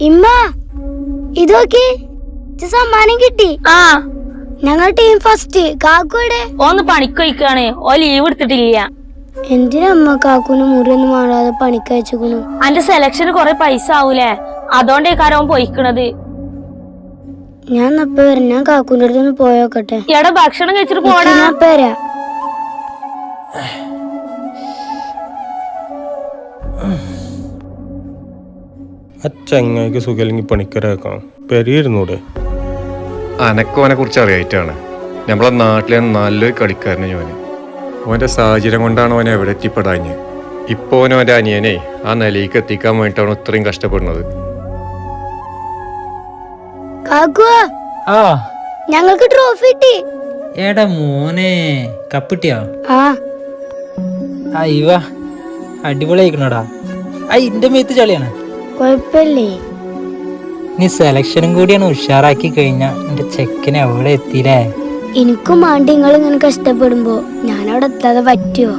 ഇമ്മ ഇതൊക്കെ സമ്മാനം കിട്ടി. ആ. ഞങ്ങൾ ടീം ഫസ്റ്റ് കാക്കുവിടെ ഓന്ന് പണിക്കൊയ്ക്കാണ് ഓ ലീവ് എടുത്തിട്ടില്ല. എന്തിനമ്മ കാക്കുന് മുറിയൊന്നും മാറാതെ പണിക്കയച്ചുക്കണു അന്റെ സെലക്ഷന് കൊറേ പൈസ ആവൂലേ? അതോണ്ടേ കാരവൻ പോയിക്കണത്. ഞാൻ അപ്പൊ വരാം. ഞാൻ കാക്കുന്റെ അടുത്തൊന്ന് പോയോക്കട്ടെ എടാ ഭക്ഷണം കഴിച്ചിട്ട് പോടാ. ഞാൻ ഇപ്പൊ വരാം. ചങ്ങായിക്ക് സുഖമില്ലെങ്കിൽ പണിക്കരാക്കാം പെരിയിരുന്നൂടെ? അനക്കോനെ കുറിച്ച് അറിയായിട്ടാണ്. നമ്മളെ നാട്ടിലെ നല്ലൊരു കളിക്കാരനെ ഞാൻ ഓന്റെ സാഹചര്യം കൊണ്ടാണ് ഓനെ എവിടെ എത്തിപ്പെടാഞ്ഞ്. ഇപ്പൊ ഓനും ഓന്റെ അനിയനെ ആ നിലയിലേക്ക് എത്തിക്കാൻ വേണ്ടിയിട്ടാണ് ഇത്രയും കഷ്ടപ്പെടുന്നത്. ആ. ഞങ്ങൾക്ക് ട്രോഫി കിട്ടി. എടാ മോനെ കപ്പിട്ടിയാ? ആ. ആ ഇവ. അടിപൊളിയായിക്കണോടാ. ആ ഇന്റെ മേത്ത് ചളിയാണ്. കൊഴപ്പില്ലേ നീ സെലക്ഷനും കൂടിയാണ് ഉഷാറാക്കി കഴിഞ്ഞാ. എന്റെ ചെക്കനെ എവിടെ എത്തിയില്ലേ? എനിക്കും ആണ്ടി നിങ്ങൾ ഇങ്ങനെ കഷ്ടപ്പെടുമ്പോ ഞാൻ അവിടെ എത്താതെ പറ്റുമോ